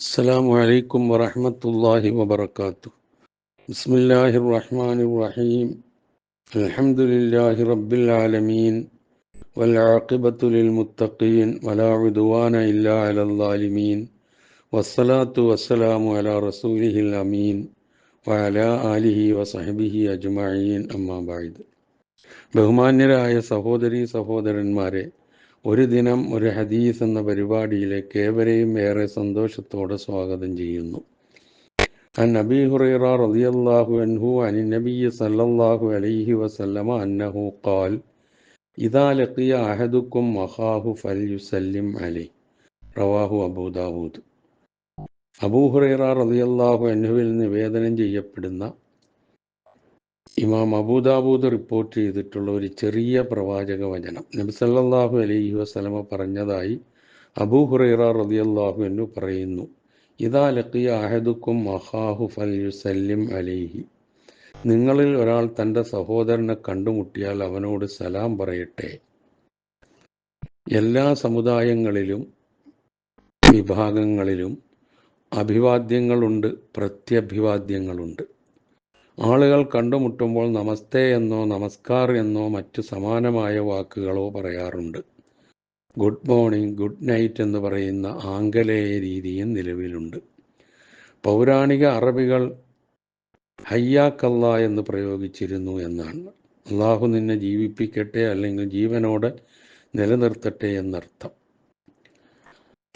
السلام عليكم ورحمة الله وبركاته بسم الله الرحمن الرحيم الحمد لله رب العالمين والعاقبة للمتقين ولا عدوان إلا على الظالمين والصلاة والسلام على رسوله الأمين وعلى آله وصحبه أجمعين أما بعد ബഹുമാന്യരായ സഹോദരി സഹോദരന്മാരെ ഒരു ദിനം ഒരു ഹദീസ് എന്ന പരിപാടിയിലേക്ക് ഏവരെയും ഏറെ സന്തോഷത്തോടെ സ്വാഗതം ചെയ്യുന്നു عن أبي هريرة رضي الله عنه عن النبي صلى الله عليه وسلم أنه قال إذا لقي أحدكم أخاه فليسلم عليه റവാഹു അബൂ ദാവൂദ് അബൂ ഹുറൈറ റളിയല്ലാഹു അൻഹുവിൽ നിവേദനം ചെയ്യപ്പെടുന്ന ഇമാം അബൂദാബൂദ് റിപ്പോർട്ട് ചെയ്തിട്ടുള്ള ഒരു ചെറിയ പ്രവാചക വചനം. നബി സല്ലല്ലാഹു അലൈഹി വസല്ലമ പറഞ്ഞതായി അബൂ ഹുറൈറ റളിയല്ലാഹു അൻഹു പറയുന്നു. ഇദാ ലഖിയ അഹദുക്കും ഫൽ ഫൽയുസല്ലിം അലൈഹി. നിങ്ങളിൽ ഒരാൾ തന്റെ സഹോദരനെ കണ്ടുമുട്ടിയാൽ അവനോട് സലാം പറയട്ടെ. എല്ലാ സമുദായങ്ങളിലും വിഭാഗങ്ങളിലും അഭിവാദ്യങ്ങളുണ്ട് പ്രത്യഭിവാദ്യങ്ങളുണ്ട്. ആളുകൾ കണ്ടുമുട്ടുമ്പോൾ നമസ്തേ എന്നോ നമസ്കാർ എന്നോ മറ്റു സമാനമായ വാക്കുകളോ പറയാറുണ്ട്. ഗുഡ് മോർണിംഗ് ഗുഡ് നൈറ്റ് എന്ന് പറയുന്ന ആംഗലേയ രീതിയും നിലവിലുണ്ട്. പൗരാണിക അറബികൾ ഹയ്യാക്കല്ല എന്ന് പ്രയോഗിച്ചിരുന്നു എന്നാണ്. അള്ളാഹു നിന്നെ ജീവിപ്പിക്കട്ടെ അല്ലെങ്കിൽ ജീവനോടെ നിലനിർത്തട്ടെ എന്നർത്ഥം.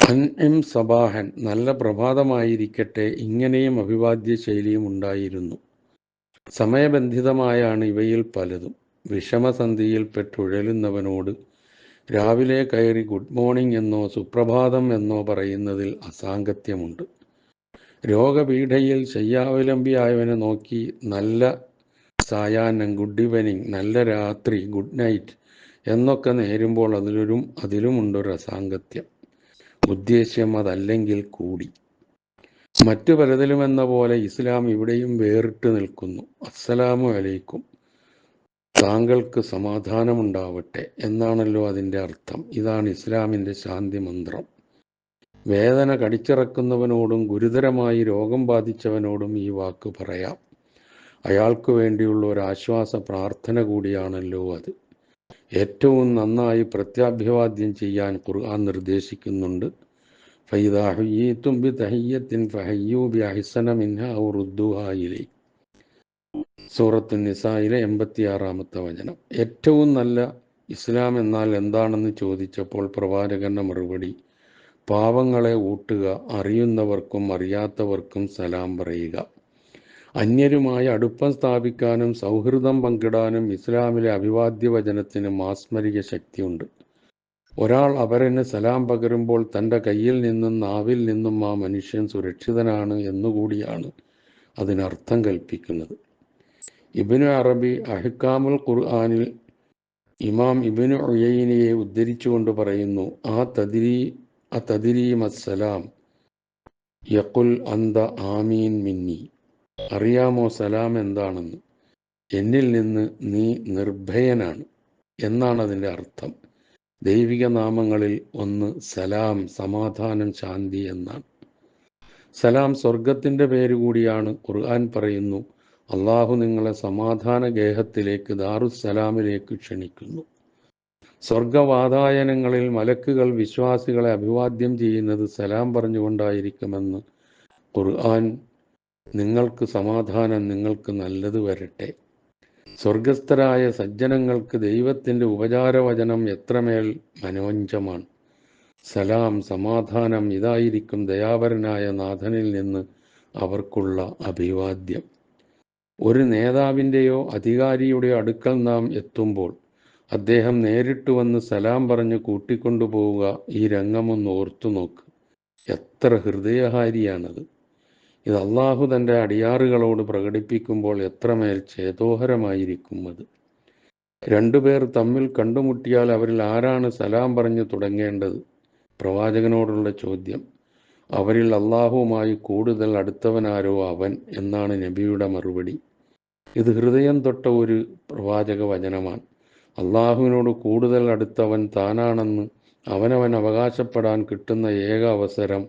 അൻഎം സബാഹൻ നല്ല പ്രഭാതമായിരിക്കട്ടെ ഇങ്ങനെയും അഭിവാദ്യ ശൈലിയും ഉണ്ടായിരുന്നു. സമയബന്ധിതമായാണ് ഇവയിൽ പലതും. വിഷമസന്ധിയിൽപ്പെട്ടുഴലുന്നവനോട് രാവിലെ കയറി ഗുഡ് മോർണിംഗ് എന്നോ സുപ്രഭാതം എന്നോ പറയുന്നതിൽ അസാങ്കത്യമുണ്ട് രോഗപീഠയിൽ ശയ്യാവലംബിയായവനെ നോക്കി നല്ല സായാഹ്നം ഗുഡ് ഈവനിങ് നല്ല രാത്രി ഗുഡ് നൈറ്റ് എന്നൊക്കെ നേരുമ്പോൾ അതിലൊരു അതിലുമുണ്ടൊരു അസാങ്കത്യം ഉദ്ദേശ്യം അതല്ലെങ്കിൽ കൂടി. മറ്റു പലതിലുമെന്ന പോലെ ഇസ്ലാം ഇവിടെയും വേറിട്ട് നിൽക്കുന്നു. അസ്സലാമു അലൈക്കും. താങ്കൾക്ക് സമാധാനമുണ്ടാവട്ടെ എന്നാണല്ലോ അതിന്റെ അർത്ഥം. ഇതാണ് ഇസ്ലാമിന്റെ ശാന്തി മന്ത്രം. വേദന കടിച്ചിറക്കുന്നവനോടും ഗുരുതരമായി രോഗം ബാധിച്ചവനോടും ഈ വാക്ക് പറയാം. അയാൾക്ക് വേണ്ടിയുള്ള ഒരു ആശ്വാസ പ്രാർത്ഥന കൂടിയാണല്ലോ അത്. ഏറ്റവും നന്നായി പ്രത്യാഭിവാദ്യം ചെയ്യാൻ ഖുർആൻ നിർദ്ദേശിക്കുന്നുണ്ട്. ഫൈദാഹുയ്യത്തും ബി തഹയ്യത്തിൻ ഫഹയ്യൂ ബി അഹിസന മിൻഹ ഔ റുദ്ദുഹാ സൂറത്ത് നിസായിലെ എൺപത്തിയാറാമത്തെ വചനം. ഏറ്റവും നല്ല ഇസ്ലാം എന്നാൽ എന്താണെന്ന് ചോദിച്ചപ്പോൾ പ്രവാചകന്റെ മറുപടി പാവങ്ങളെ ഊട്ടുക അറിയുന്നവർക്കും അറിയാത്തവർക്കും സലാം പറയുക. അന്യരുമായി അടുപ്പം സ്ഥാപിക്കാനും സൗഹൃദം പങ്കിടാനും ഇസ്ലാമിലെ അഭിവാദ്യ വചനത്തിന് മാസ്മരിക ശക്തിയുണ്ട്. ഒരാൾ അവരന് സലാം പകരുമ്പോൾ തന്റെ കയ്യിൽ നിന്നും നാവിൽ നിന്നും ആ മനുഷ്യൻ സുരക്ഷിതനാണ് എന്നുകൂടിയാണ് അതിനർത്ഥം കൽപ്പിക്കുന്നത്. ഇബിനു അറബി അഹിക്കാമുൽ ഖുർആാനിൽ ഇമാം ഇബിനു ഉയൈനിയെ ഉദ്ധരിച്ചുകൊണ്ട് പറയുന്നു ആ തദിരി ആ തദിരീം അസ്സലാം യക്കുൽ അന്ത ആമീൻ മിന്നി. അറിയാമോ സലാം എന്താണെന്ന്? എന്നിൽ നിന്ന് നീ നിർഭയനാണ് എന്നാണ് അതിന്റെ അർത്ഥം. ദൈവിക നാമങ്ങളിൽ ഒന്ന് സലാം സമാധാനം ശാന്തി എന്നാണ്. സലാം സ്വർഗത്തിന്റെ പേര് കൂടിയാണ് ഖുർആൻ പറയുന്നു. അള്ളാഹു നിങ്ങളെ സമാധാന ഗേഹത്തിലേക്ക് ദാറുസലാമിലേക്ക് ക്ഷണിക്കുന്നു. സ്വർഗവാതായനങ്ങളിൽ മലക്കുകൾ വിശ്വാസികളെ അഭിവാദ്യം ചെയ്യുന്നത് സലാം പറഞ്ഞുകൊണ്ടായിരിക്കുമെന്ന് ഖുർആൻ നിങ്ങൾക്ക് സമാധാനം നിങ്ങൾക്ക് നല്ലത് വരട്ടെ. സ്വർഗസ്ഥരായ സജ്ജനങ്ങൾക്ക് ദൈവത്തിന്റെ ഉപചാരവചനം എത്രമേൽ മനോഞ്ചമാണ്. സലാം സമാധാനം ഇതായിരിക്കും ദയാപരനായ നാഥനിൽ നിന്ന് അവർക്കുള്ള അഭിവാദ്യം. ഒരു നേതാവിന്റെയോ അധികാരിയുടെയോ അടുക്കൽ നാം എത്തുമ്പോൾ അദ്ദേഹം നേരിട്ട് വന്ന് സലാം പറഞ്ഞ് കൂട്ടിക്കൊണ്ടുപോവുക ഈ രംഗമൊന്ന് ഓർത്തു നോക്ക് എത്ര ഹൃദയഹാരിയാണത്. ഇത് അള്ളാഹു തന്റെ അടിയാറുകളോട് പ്രകടിപ്പിക്കുമ്പോൾ എത്രമേൽ ചേതോഹരമായിരിക്കും അത്. രണ്ടുപേർ തമ്മിൽ കണ്ടുമുട്ടിയാൽ അവരിൽ ആരാണ് സലാം പറഞ്ഞു തുടങ്ങേണ്ടത്? പ്രവാചകനോടുള്ള ചോദ്യം. അവരിൽ അള്ളാഹുവുമായി കൂടുതൽ അടുത്തവനാരോ അവൻ എന്നാണ് നബിയുടെ മറുപടി. ഇത് ഹൃദയം തൊട്ട ഒരു പ്രവാചക വചനമാണ്. അള്ളാഹുവിനോട് കൂടുതൽ അടുത്തവൻ താനാണെന്ന് അവനവൻ അവകാശപ്പെടാൻ കിട്ടുന്ന ഏക അവസരം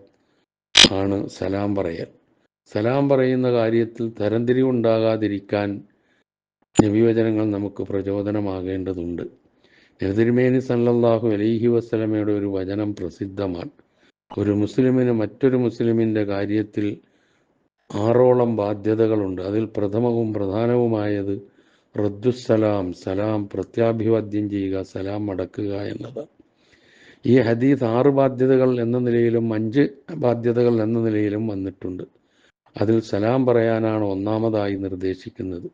ആണ് സലാം പറയൽ. സലാം പറയുന്ന കാര്യത്തിൽ തരംതിരിവുണ്ടാകാതിരിക്കാൻ നബിവചനങ്ങൾ നമുക്ക് പ്രചോദനമാകേണ്ടതുണ്ട്. നബിതിരുമേനി സല്ലല്ലാഹു അലൈഹി വസ്ലമയുടെ ഒരു വചനം പ്രസിദ്ധമാണ്. ഒരു മുസ്ലിമിന് മറ്റൊരു മുസ്ലിമിന്റെ കാര്യത്തിൽ ആറോളം ബാധ്യതകളുണ്ട്. അതിൽ പ്രഥമവും പ്രധാനവുമായത് റദ്ദുസലാം സലാം പ്രത്യാഭിവാദ്യം ചെയ്യുക സലാം മടക്കുക എന്നതാണ് ഈ ഹദീസ് ആറ് ബാധ്യതകൾ എന്ന നിലയിലും അഞ്ച് ബാധ്യതകൾ എന്ന നിലയിലും വന്നിട്ടുണ്ട്. അതിൽ സലാം പറയാനാണ് ഒന്നാമതായി നിർദ്ദേശിക്കുന്നത്.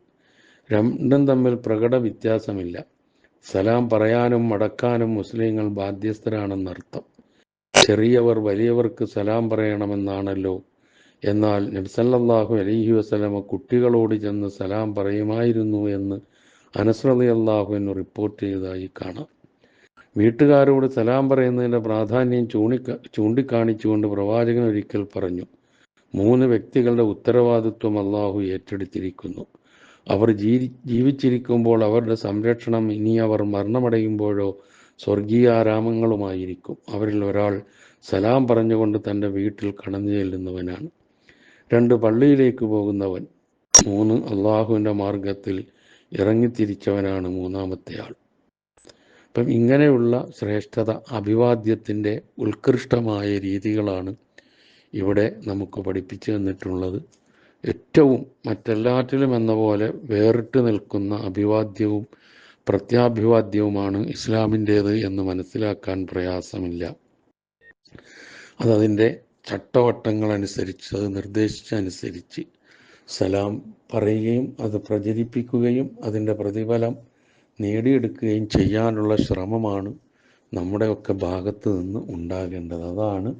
രണ്ടും തമ്മിൽ പ്രകട വ്യത്യാസമില്ല. സലാം പറയാനും മടക്കാനും മുസ്ലിങ്ങൾ ബാധ്യസ്ഥരാണെന്നർത്ഥം ചെറിയവർ വലിയവർക്ക് സലാം പറയണമെന്നാണല്ലോ. എന്നാൽ നബ്സല്ലാഹു അലഹി വസ്ലമ കുട്ടികളോട് ചെന്ന് സലാം പറയുമായിരുന്നു എന്ന് അനസ്രതി അള്ളാഹുവിന് റിപ്പോർട്ട് ചെയ്തതായി കാണാം. വീട്ടുകാരോട് സലാം പറയുന്നതിന്റെ പ്രാധാന്യം ചൂണ്ടിക്ക ചൂണ്ടിക്കാണിച്ചുകൊണ്ട് പ്രവാചകൻ ഒരിക്കൽ പറഞ്ഞു മൂന്ന് വ്യക്തികളുടെ ഉത്തരവാദിത്വം അള്ളാഹു ഏറ്റെടുത്തിരിക്കുന്നു. അവർ ജീവി ജീവിച്ചിരിക്കുമ്പോൾ അവരുടെ സംരക്ഷണം ഇനി അവർ മരണമടയുമ്പോഴോ സ്വർഗീയ ആരാമങ്ങളുമായിരിക്കും. അവരിൽ ഒരാൾ സലാം പറഞ്ഞുകൊണ്ട് തന്റെ വീട്ടിൽ കടന്നു ചെല്ലുന്നവനാണ്. രണ്ട് പള്ളിയിലേക്ക് പോകുന്നവൻ. മൂന്ന് അള്ളാഹുവിന്റെ മാർഗത്തിൽ ഇറങ്ങിത്തിരിച്ചവനാണ് മൂന്നാമത്തെ ആൾ. അപ്പം ഇങ്ങനെയുള്ള ശ്രേഷ്ഠത അഭിവാദ്യത്തിന്റെ ഉത്കൃഷ്ടമായ രീതികളാണ് ഇവിടെ നമുക്ക് പഠിപ്പിച്ചു തന്നിട്ടുള്ളത് ഏറ്റവും മറ്റെല്ലാറ്റിലും എന്ന പോലെ വേറിട്ട് നിൽക്കുന്ന അഭിവാദ്യവും പ്രത്യാഭിവാദ്യവുമാണ് ഇസ്ലാമിന്റേത് എന്ന് മനസ്സിലാക്കാൻ പ്രയാസമില്ല. അതതിന്റെ ചട്ടവട്ടങ്ങൾ അനുസരിച്ച് അത് നിർദ്ദേശിച്ചനുസരിച്ച് സലാം പറയുകയും അത് പ്രചരിപ്പിക്കുകയും അതിന്റെ പ്രതിഫലം നേടിയെടുക്കുകയും ചെയ്യാനുള്ള ശ്രമമാണ് നമ്മുടെയൊക്കെ ഭാഗത്ത് നിന്ന് ഉണ്ടാകേണ്ടത്. അതാണ്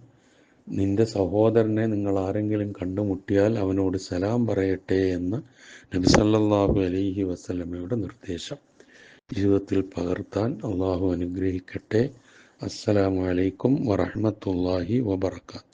നിന്റെ സഹോദരനെ നിങ്ങൾ ആരെങ്കിലും കണ്ടുമുട്ടിയാൽ അവനോട് സലാം പറയട്ടെ എന്ന് നബിസല്ലാഹു അലൈഹി വസ്ലമയുടെ നിർദ്ദേശം. ജീവിതത്തിൽ പകർത്താൻ അള്ളാഹു അനുഗ്രഹിക്കട്ടെ. അസ്സലാമു അലൈക്കും വറഹമത്തല്ലാഹി വബർക്കാത്തു